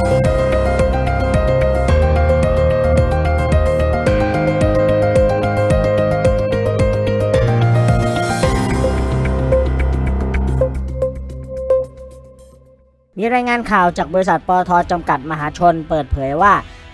มีรายงานข่าวจากบริษัทปตทจำกัดมหาชน เปิดเผยว่า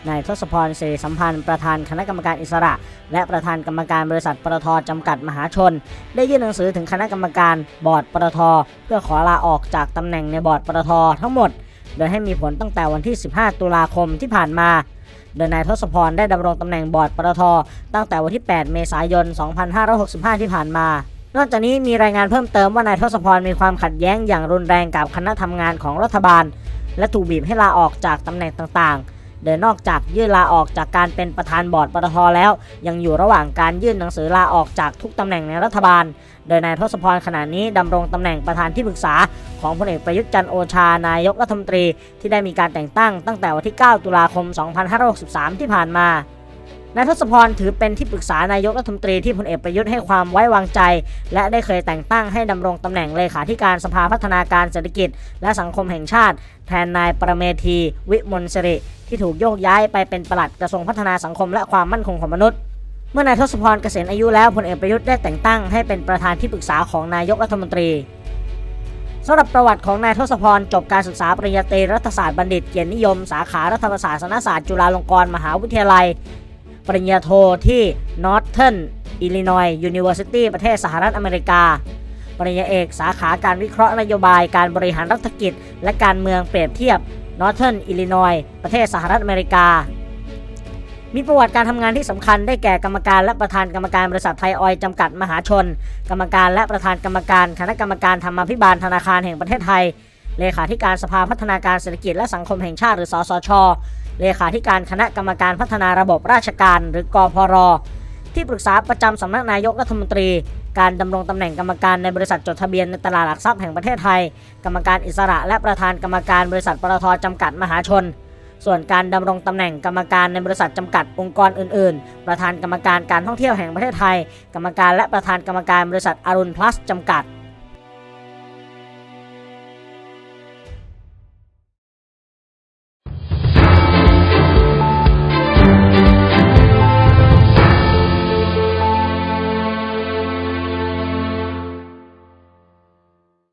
นายทศพรสิริสัมพันธ์ประธานคณะกรรมการอิสระ และประธานกรรมการบริษัทปตทจำกัดมหาชน ได้ยื่นหนังสือถึงคณะกรรมการบอร์ดปตทเพื่อขอลาออกจากตำแหน่งในบอร์ดปตททั้งหมด โดยให้มีผลตั้งแต่วันที่ 15 ตุลาคมที่ผ่านมา โดยนายทศพรได้ดำรงตำแหน่งบอร์ดปตทตั้งแต่วันที่ 8 เมษายน 2565 ที่ผ่านมานอกจากนี้มีรายงานเพิ่มเติมว่านายทศพรมีความขัดแย้งอย่างรุนแรงกับคณะทำงานของรัฐบาล และถูกบีบให้ลาออกจากตำแหน่งต่างๆ โดยนอกจากยื่นลาออกจากการเป็นประธานบอร์ดปตทแล้ว ยังอยู่ระหว่างการยื่นหนังสือลาออกจากทุกตำแหน่งในรัฐบาล โดยนายทศพรขณะนี้ดำรงตำแหน่งประธานที่ปรึกษา ของพลเอกประยุทธ์จันโอชานายกรัฐมนตรีที่ได้มีการแต่งตั้งตั้งแต่วันที่ 9 ตุลาคม 2563 ที่ผ่านมานายทศพรถือเป็นที่ปรึกษานายกรัฐมนตรีที่พลเอกประยุทธ์ให้ความไว้วางใจ และได้เคยแต่งตั้งให้ดำรงตำแหน่งเลขาธิการสภาพัฒนาการเศรษฐกิจ และสังคมแห่งชาติ แทนนายประเมธีวิมลสิริ ที่ถูกโยกย้ายไปเป็นปลัดกระทรวงพัฒนาสังคมและความมั่นคงของมนุษย์เมื่อนายทศพรเกษียณอายุแล้วพลเอกประยุทธ์ได้แต่งตั้งให้เป็นประธานที่ปรึกษาของนายกรัฐมนตรี สำหรับประวัติของนายทศพรจบการศึกษาปริญญาตรีรัฐศาสตร์บัณฑิต เกียรตินิยม สาขารัฐประศาสนศาสตร์จุฬาลงกรณ์มหาวิทยาลัย ปริญญาโทที่ Northern Illinois University ประเทศสหรัฐอเมริกา ปริญญาเอกสาขาการวิเคราะห์นโยบายการบริหารรัฐกิจ และการเมืองเปรียบเทียบ Northern Illinois ประเทศสหรัฐอเมริกา มีประวัติการทำงานที่สำคัญได้แก่กรรมการและประธานกรรมการบริษัทไทยออยจำกัดมหาชน กรรมการและประธานกรรมการ คณะกรรมการธรรมาภิบาลธนาคารแห่งประเทศไทย เลขาธิการสภาพัฒนาการเศรษฐกิจและสังคมแห่งชาติหรือสสช เลขาธิการคณะกรรมการพัฒนาระบบราชการ หรือกพรที่ปรึกษาประจำสำนักนายกรัฐมนตรี การดำรงตำแหน่งกรรมการในบริษัทจดทะเบียนในตลาดหลักทรัพย์แห่งประเทศไทย กรรมการอิสระและประธานกรรมการบริษัทปตทจำกัดมหาชน ส่วนการดำรงตำแหน่งกรรมการในบริษัทจำกัดองค์กรอื่น ๆ ประธานกรรมการการท่องเที่ยวแห่งประเทศไทย กรรมการและประธานกรรมการบริษัทอรุณพลัสจำกัด